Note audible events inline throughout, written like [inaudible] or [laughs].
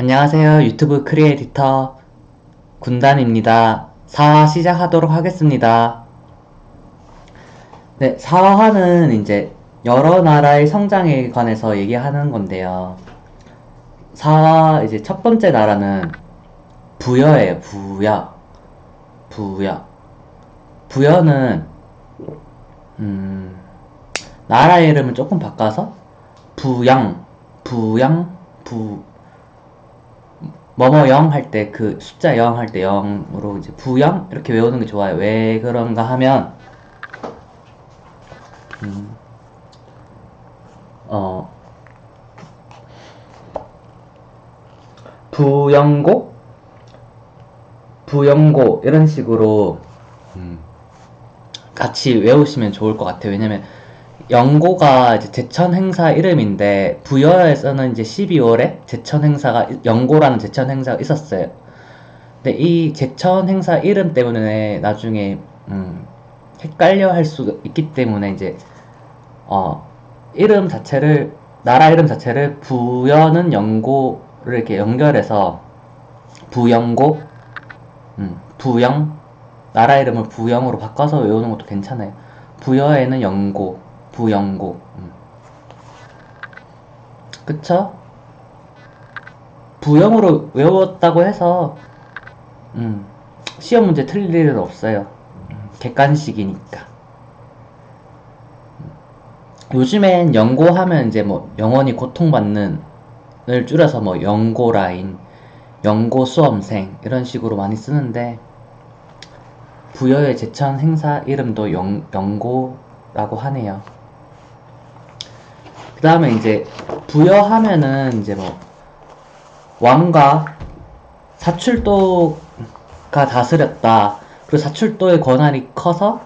안녕하세요. 유튜브 크리에이터 군단입니다. 4화 시작하도록 하겠습니다. 네, 4화는 이제 여러 나라의 성장에 관해서 얘기하는 건데요. 4화 이제 첫 번째 나라는 부여예요. 부여. 부여. 부여는 음, 나라 이름을 조금 바꿔서 부양, 부양, 부 뭐뭐 0 할 때 그 숫자 0 할 때 0으로 이제 부영 이렇게 외우는 게 좋아요. 왜 그런가 하면 음, 어 부영고 부영고 이런 식으로 음, 같이 외우시면 좋을 것 같아요. 왜냐면 영고가 이제 제천 행사 이름인데 부여에서는 이제 12월에 제천 행사가 영고라는 제천 행사가 있었어요. 근데 이 제천 행사 이름 때문에 나중에 음, 헷갈려 할 수 있기 때문에 이제 어, 이름 자체를 나라 이름 자체를 부여는 영고를 이렇게 연결해서 부영고 음, 부영 나라 이름을 부영으로 바꿔서 외우는 것도 괜찮아요. 부여에는 영고 부영고 음. 그쵸? 부영으로 외웠다고 해서 음, 시험 문제 틀릴 일은 없어요. 음, 객관식이니까. 음. 요즘엔 연고 하면 이제 뭐 영원히 고통받는 을 줄여서 뭐 연고 라인, 연고 수험생 이런 식으로 많이 쓰는데 부여의 제천 행사 이름도 영, 연고라고 하네요. 그 다음에 이제 부여하면은 이제 뭐 왕과 사출도가 다스렸다. 그리고 사출도의 권한이 커서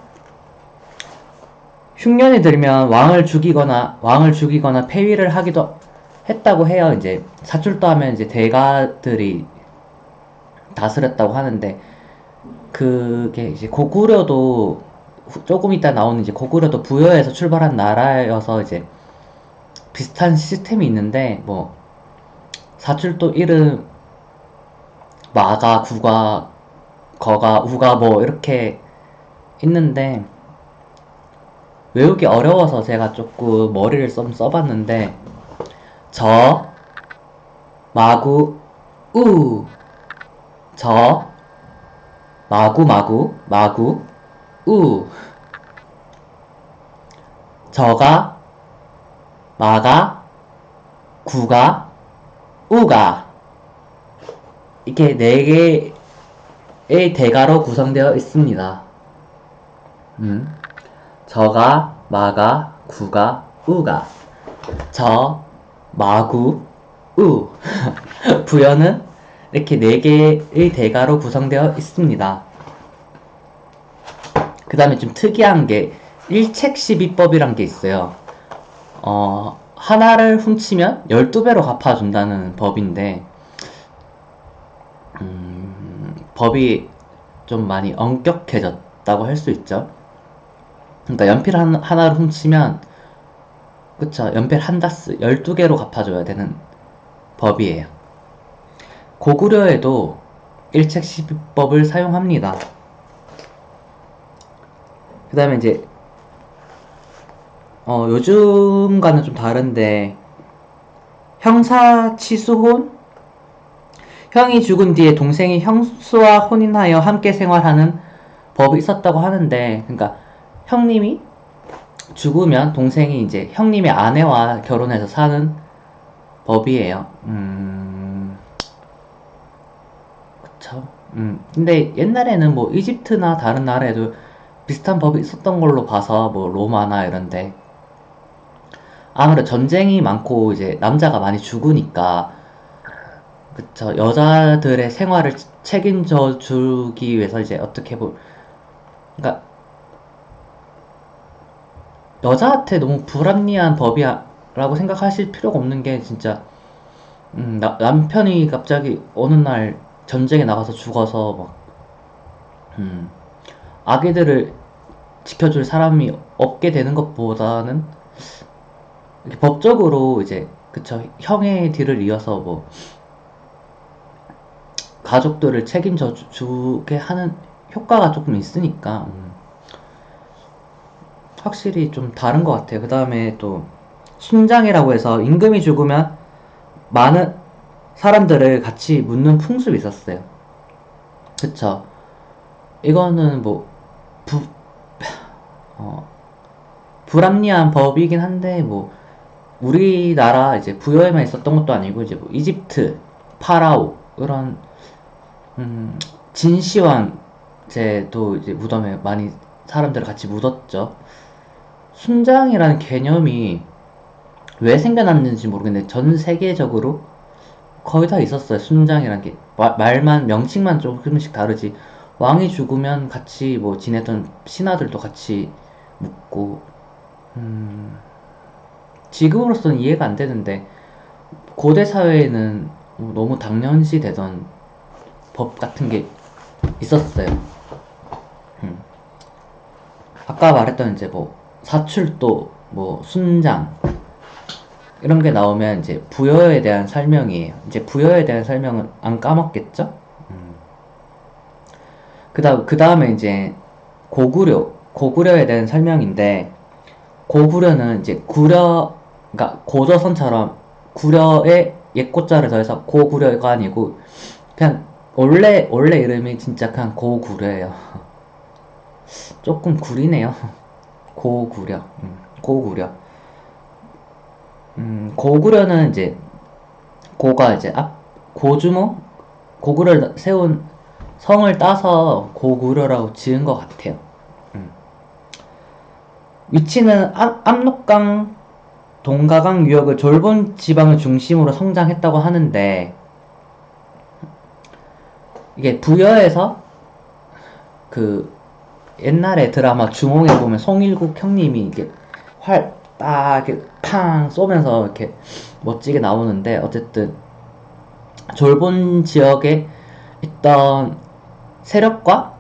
흉년이 들면 왕을 죽이거나 왕을 죽이거나 폐위를 하기도 했다고 해요. 이제 사출도 하면 이제 대가들이 다스렸다고 하는데 그게 이제 고구려도 조금 이따 나오는 이제 고구려도 부여에서 출발한 나라여서 이제 비슷한 시스템이 있는데 뭐 사출도 이름 마가 구가 거가 우가 뭐 이렇게 있는데 외우기 어려워서 제가 조금 머리를 좀 써봤는데 저 마구 우저 마구 마구 마구 우. 저가 마가 구가 우가 이렇게 네 개의 대가로 구성되어 있습니다. 음. 저가 마가 구가 우가 저 마구 우 [laughs] 부여는 이렇게 네 개의 대가로 구성되어 있습니다. 그 다음에 좀 특이한 게 일책시비법이란 게 있어요. 어, 하나를 훔치면 12배로 갚아준다는 법인데, 음, 법이 좀 많이 엄격해졌다고 할 수 있죠. 그러니까 연필 한, 하나를 훔치면, 그쵸, 연필 한 다스 12개로 갚아줘야 되는 법이에요. 고구려에도 일책시비법을 사용합니다. 그 다음에 이제 어, 요즘과는 좀 다른데 형사 치수혼 형이 죽은 뒤에 동생이 형수와 혼인하여 함께 생활하는 법이 있었다고 하는데 그러니까 형님이 죽으면 동생이 이제 형님의 아내와 결혼해서 사는 법이에요. 음, 그쵸. 음, 근데 옛날에는 뭐 이집트나 다른 나라에도 비슷한 법이 있었던 걸로 봐서 뭐 로마나 이런데 아무래도 전쟁이 많고 이제 남자가 많이 죽으니까 그쵸. 여자들의 생활을 책임져 주기 위해서 이제 어떻게 보 그러니까 여자한테 너무 불합리한 법이라고 생각하실 필요가 없는 게 진짜 음, 나, 남편이 갑자기 어느 날 전쟁에 나가서 죽어서 막 음, 아기들을 지켜줄 사람이 없게 되는 것보다는 법적으로 이제 그쵸 형의 뒤를 이어서 뭐 가족들을 책임져 주- 주게 하는 효과가 조금 있으니까 음. 확실히 좀 다른 것 같아요. 그 다음에 또 순장이라고 해서 임금이 죽으면 많은 사람들을 같이 묻는 풍습이 있었어요. 그쵸? 이거는 뭐 부, 어, 불합리한 법이긴 한데 뭐 우리나라 이제 부여에만 있었던 것도 아니고 이제 뭐 이집트, 파라오 이런 음, 진시황 제도 이제 무덤에 많이 사람들을 같이 묻었죠. 순장이라는 개념이 왜 생겨났는지 모르겠는데 전 세계적으로 거의 다 있었어요. 순장이라는 게 마- 말만 명칭만 조금씩 다르지 왕이 죽으면 같이 뭐 지내던 신하들도 같이 묻고 음, 지금으로서는 이해가 안 되는데 고대 사회에는 너무 당연시 되던 법 같은 게 있었어요. 음. 아까 말했던 이제 뭐 사출도, 뭐 순장 이런 게 나오면 이제 부여에 대한 설명이에요. 이제 부여에 대한 설명은 안 까먹겠죠? 음. 그다음 그 다음에 이제 고구려 고구려에 대한 설명인데 고구려는 이제 구려 그러니까 고조선처럼 구려에 옛고자를 더해서 고구려가 아니고 그냥 원래 원래 이름이 진짜 그냥 고구려예요. [laughs] 조금 구리네요. [laughs] 고구려, 음, 고구려. 음, 고구려는 이제 고가 이제 앞 고주모 고구려를 세운 성을 따서 고구려라고 지은 것 같아요. 음. 위치는 압, 압록강 동가강 유역을 졸본 지방을 중심으로 성장했다고 하는데 이게 부여에서 그 옛날에 드라마 주몽에 보면 송일국 형님이 이게 활 딱 이렇게 팡 쏘면서 이렇게 멋지게 나오는데 어쨌든 졸본 지역에 있던 세력과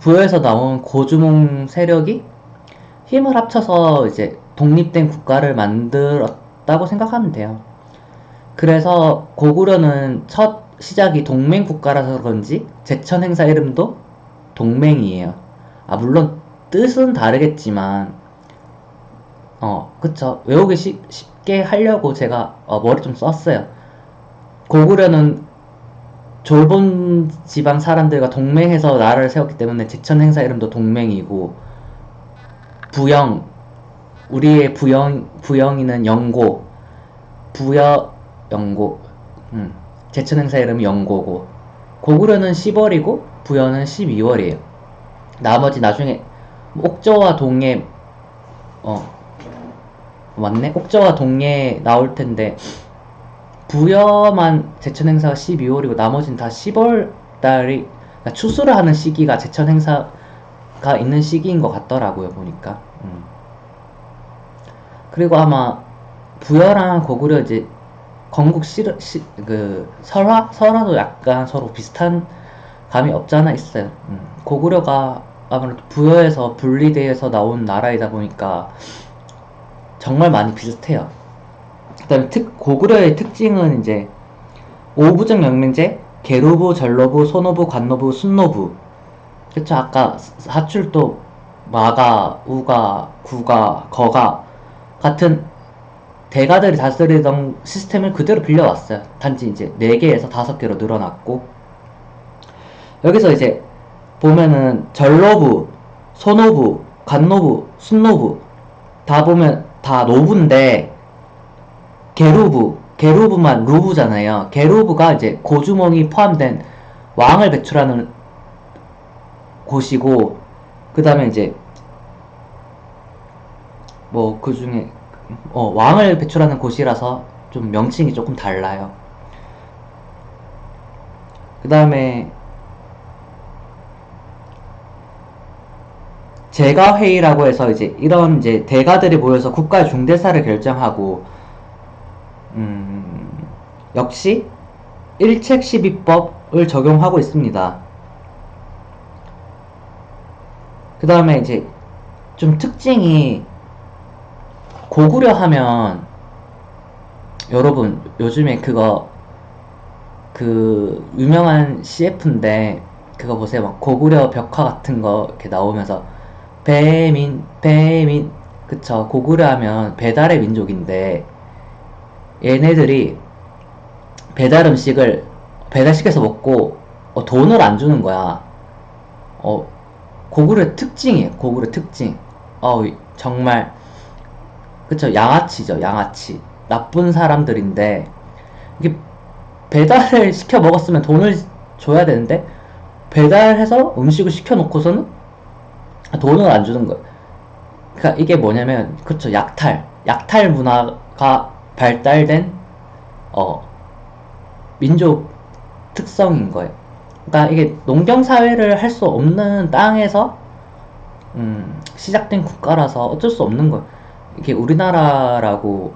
부여에서 나온 고주몽 세력이 힘을 합쳐서 이제 독립된 국가를 만들었다고 생각하면 돼요. 그래서 고구려는 첫 시작이 동맹 국가라서 그런지 제천 행사 이름도 동맹이에요. 아, 물론 뜻은 다르겠지만, 어, 그쵸. 외우기 쉽, 쉽게 하려고 제가 어, 머리 좀 썼어요. 고구려는 졸본 지방 사람들과 동맹해서 나라를 세웠기 때문에 제천 행사 이름도 동맹이고, 부영, 우리의 부영, 부영이는 영고, 부여, 영고, 음, 제천 행사 이름이 영고고, 고구려는 10월이고, 부여는 12월이에요. 나머지 나중에 옥저와 동해 어 맞네 옥저와 동해 나올 텐데 부여만 제천 행사가 12월이고 나머지는 다 10월 달이 그러니까 추수를 하는 시기가 제천 행사가 있는 시기인 것 같더라고요 보니까 음. 그리고 아마 부여랑 고구려 이제 건국 시, 시, 그 설화 설화도 약간 서로 비슷한 감이 없잖아 있어요. 음. 고구려가 아무래도 부여에서 분리돼서 나온 나라이다 보니까 정말 많이 비슷해요. 그다음에 특 고구려의 특징은 이제 오부정 영맹제, 계루부, 전로부, 소노부, 관노부, 순노부. 그쵸 아까 사출도 마가, 우가, 구가, 거가 같은 대가들이 다스리던 시스템을 그대로 빌려왔어요. 단지 이제 4개에서 5개로 늘어났고 여기서 이제 보면은 전로부, 소노부, 관노부, 순노부 다 보면 다 노부인데 게루부, 게루부만 루부잖아요. 게루부가 이제 고주몽이 포함된 왕을 배출하는 곳이고 그 다음에 이제 뭐 그 중에 어, 왕을 배출하는 곳이라서 좀 명칭이 조금 달라요. 그 다음에 제가 회의라고 해서 이제 이런 이제 대가들이 모여서 국가 중대사를 결정하고 음, 역시 일책 12법을 적용하고 있습니다. 그 다음에 이제 좀 특징이 고구려 하면 여러분 요즘에 그거 그 유명한 CF인데 그거 보세요. 막 고구려 벽화 같은 거 이렇게 나오면서 배민 배민 그쵸 고구려 하면 배달의 민족인데 얘네들이 배달 음식을 배달시켜서 먹고 어, 돈을 안 주는 거야. 어 고구려 특징이에요. 고구려 특징. 어 정말 그쵸 양아치죠 양아치 나쁜 사람들인데 이게 배달을 [laughs] 시켜 먹었으면 돈을 줘야 되는데 배달해서 음식을 시켜 놓고서는 돈을 안 주는 거예요. 그러니까 이게 뭐냐면 그쵸 약탈 약탈 문화가 발달된 어 민족 특성인 거예요. 그러니까 이게 농경 사회를 할 수 없는 땅에서 음, 시작된 국가라서 어쩔 수 없는 거예요. 이게 우리나라라고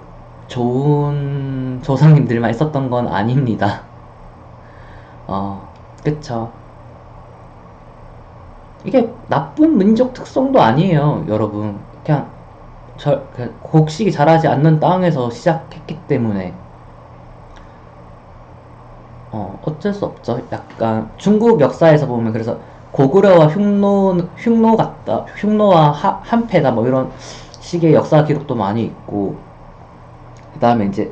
좋은 조상님들만 있었던 건 아닙니다. [laughs] 어, 그쵸. 이게 나쁜 민족 특성도 아니에요, 여러분. 그냥, 저, 그냥 곡식이 자라지 않는 땅에서 시작했기 때문에, 어, 어쩔 수 없죠. 약간, 중국 역사에서 보면, 그래서 고구려와 흉노, 흉노 같다, 흉노와 하, 한패다, 뭐 이런 식의 역사 기록도 많이 있고, 그 다음에 이제,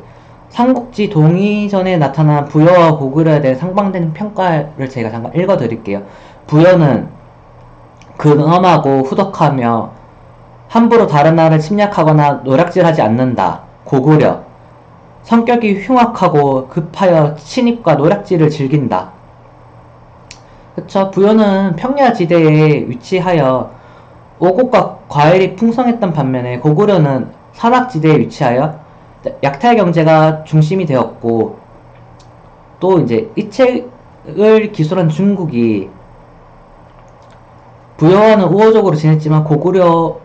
삼국지 동의전에 나타난 부여와 고구려에 대해 상반되는 평가를 제가 잠깐 읽어드릴게요. 부여는 근엄하고 후덕하며 함부로 다른 나라를 침략하거나 노략질하지 않는다. 고구려 성격이 흉악하고 급하여 침입과 노략질을 즐긴다. 그쵸. 부여는 평야지대에 위치하여 오곡과 과일이 풍성했던 반면에 고구려는 산악지대에 위치하여 약탈 경제가 중심이 되었고 또 이제 이 책을 기술한 중국이 부여와는 우호적으로 지냈지만 고구려와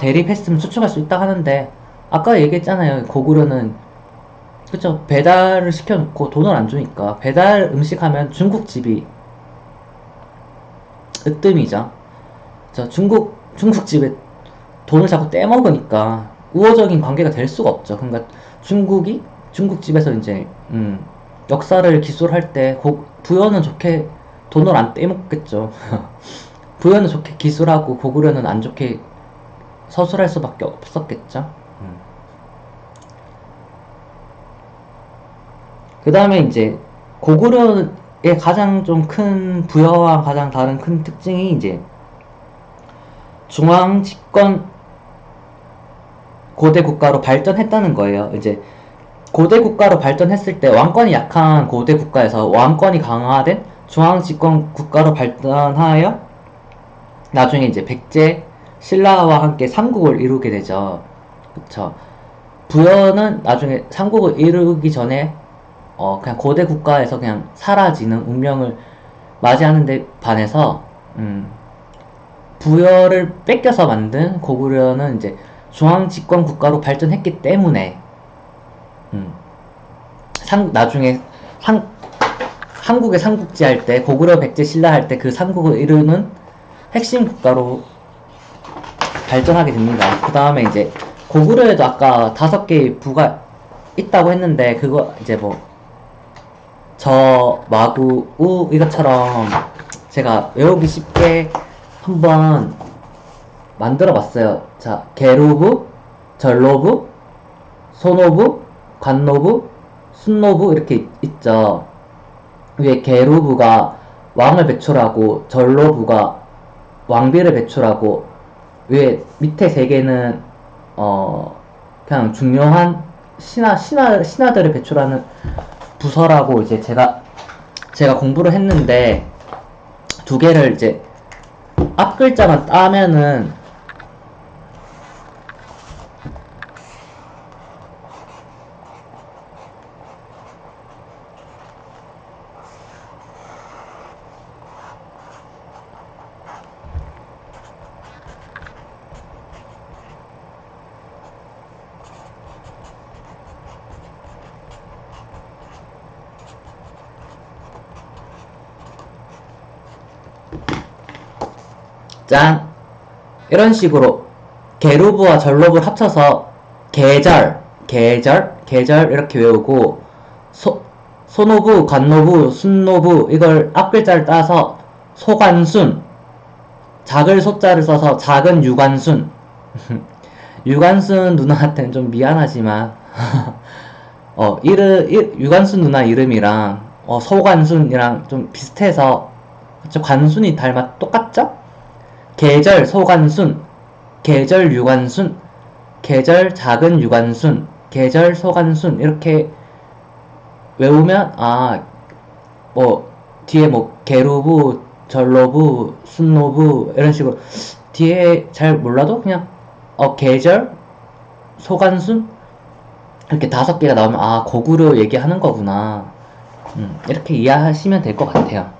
대립했으면 수축할 수 있다 하는데 아까 얘기했잖아요. 고구려는 그쵸 배달을 시켜놓고 돈을 안 주니까 배달 음식 하면 중국집이 으뜸이죠. 저 중국 중국집에 돈을 자꾸 떼먹으니까 우호적인 관계가 될 수가 없죠. 그러니까 중국이 중국집에서 이제 음, 역사를 기술할 때 고, 부여는 좋게 돈을 안 떼먹겠죠. [laughs] 부여는 좋게 기술하고 고구려는 안 좋게 서술할 수밖에 없었겠죠. 음. 그 다음에 이제 고구려의 가장 좀 큰 부여와 가장 다른 큰 특징이 이제 중앙 집권 고대 국가로 발전했다는 거예요. 이제 고대 국가로 발전했을 때 왕권이 약한 고대 국가에서 왕권이 강화된 중앙 집권 국가로 발전하여 나중에 이제 백제 신라와 함께 삼국을 이루게 되죠. 그쵸. 부여는 나중에 삼국을 이루기 전에 어 그냥 고대 국가에서 그냥 사라지는 운명을 맞이하는데 반해서 음 부여를 뺏겨서 만든 고구려는 이제 중앙 집권 국가로 발전했기 때문에 음 상, 나중에 상, 한국의 삼국지 할 때 고구려 백제 신라 할 때 그 삼국을 이루는 핵심 국가로 발전하게 됩니다. 그 다음에 이제 고구려에도 아까 다섯 개의 부가 있다고 했는데 그거 이제 뭐 저, 마구, 우 이것처럼 제가 외우기 쉽게 한번 만들어 봤어요. 자, 계로부, 절로부, 소노부, 관노부, 순노부 이렇게 있 죠. 위에 계로부가 왕을 배출하고 절로부가 왕비를 배출하고 왜 밑에 세 개는 어 그냥 중요한 신하 신하 신하들을 배출하는 부서라고 이제 제가 제가 공부를 했는데 두 개를 이제 앞 글자만 따면은 짠! 이런 식으로 게루브와 절로브를 합쳐서 계절, 계절, 계절 이렇게 외우고 소, 소노부, 관노부, 순노부 이걸 앞글자를 따서 소관순 작을 소자를 써서 작은 유관순 [laughs] 유관순 누나한테는 좀 미안하지만 [laughs] 어 이르 이- 유관순 누나 이름이랑 어, 소관순이랑 좀 비슷해서 관순이 닮아 똑같죠? 계절 소관순 계절 유관순 계절 작은 유관순 계절 소관순 이렇게 외우면 아 뭐 뒤에 뭐 계로부 절로부 순노부 이런 식으로 뒤에 잘 몰라도 그냥 어 계절 소관순? 이렇게 다섯 개가 나오면 아 고구려 얘기하는 거구나. 음, 이렇게 이해하시면 될 것 같아요